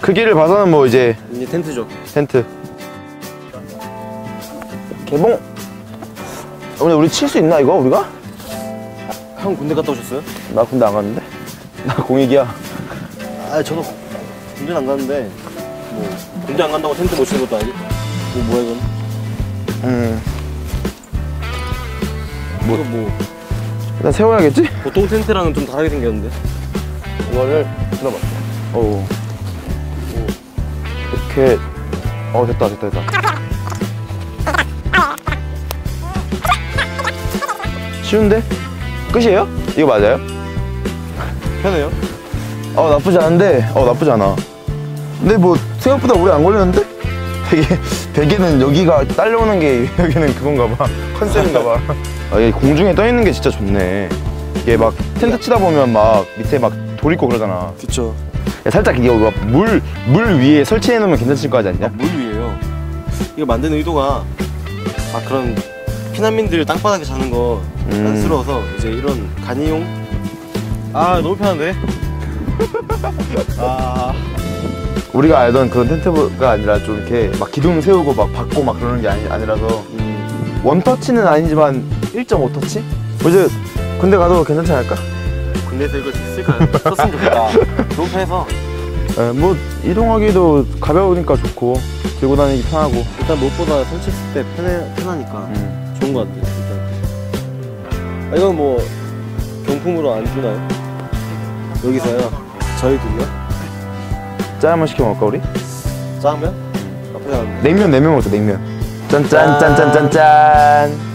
크기를 봐서는 뭐 이제 이제 텐트죠. 텐트. 개봉. 오늘 우리 칠 수 있나 이거 우리가? 형 군대 갔다 오셨어요? 나 군대 안 갔는데. 나 공익이야. 아 저도 군대 안 갔는데 뭐 군대 안 간다고 텐트 못 치는 것도 아니고. 뭐 뭐야 이건? 음. 뭐, 이거 뭐. 일단 세워야겠지? 보통 텐트랑은 좀 다르게 생겼는데. 이거를 들어봐 오 이렇게 어 됐다 됐다 됐다 쉬운데? 끝이에요? 이거 맞아요? 편해요? 어 나쁘지 않은데 어 나쁘지 않아 근데 뭐 생각보다 오래 안 걸렸는데? 되게 베개는 여기가 딸려오는 게 여기는 그건가 봐 컨셉인가 봐 아, 공중에 떠 있는 게 진짜 좋네 이게 막 텐트 치다 보면 막 밑에 막 돌 있고 그러잖아 그쵸 야, 살짝 이게 물물 물 위에 설치해 놓으면 괜찮을 거 같지 않냐? 물 위에요 이거 만드는 의도가 아 그런 피난민들 땅바닥에 자는 거 음. 안쓰러워서 이제 이런 간이용 아 너무 편한데? 아 우리가 알던 그런 텐트가 아니라 좀 이렇게 막 기둥 세우고 막 받고 막 그러는 게 아니, 아니라서 음, 원터치는 아니지만 1.5터치? 이제 군대 가도 괜찮지 않을까? 군대에서 이걸 쓸까요? 썼으면 좋겠다 너무 편해서 에, 뭐 이동하기도 가벼우니까 좋고 들고 다니기 편하고 일단 무엇보다 설치했을 때 편해, 편하니까 음. 좋은 것 같아요 일단 아, 이건 뭐 경품으로 안 주나요? 여기서요 저희 둘요? 짠 한번 시켜 먹을까 우리? 짜면? 않은데 냉면 냉면 먹자 냉면 짠짠짠짠짠짠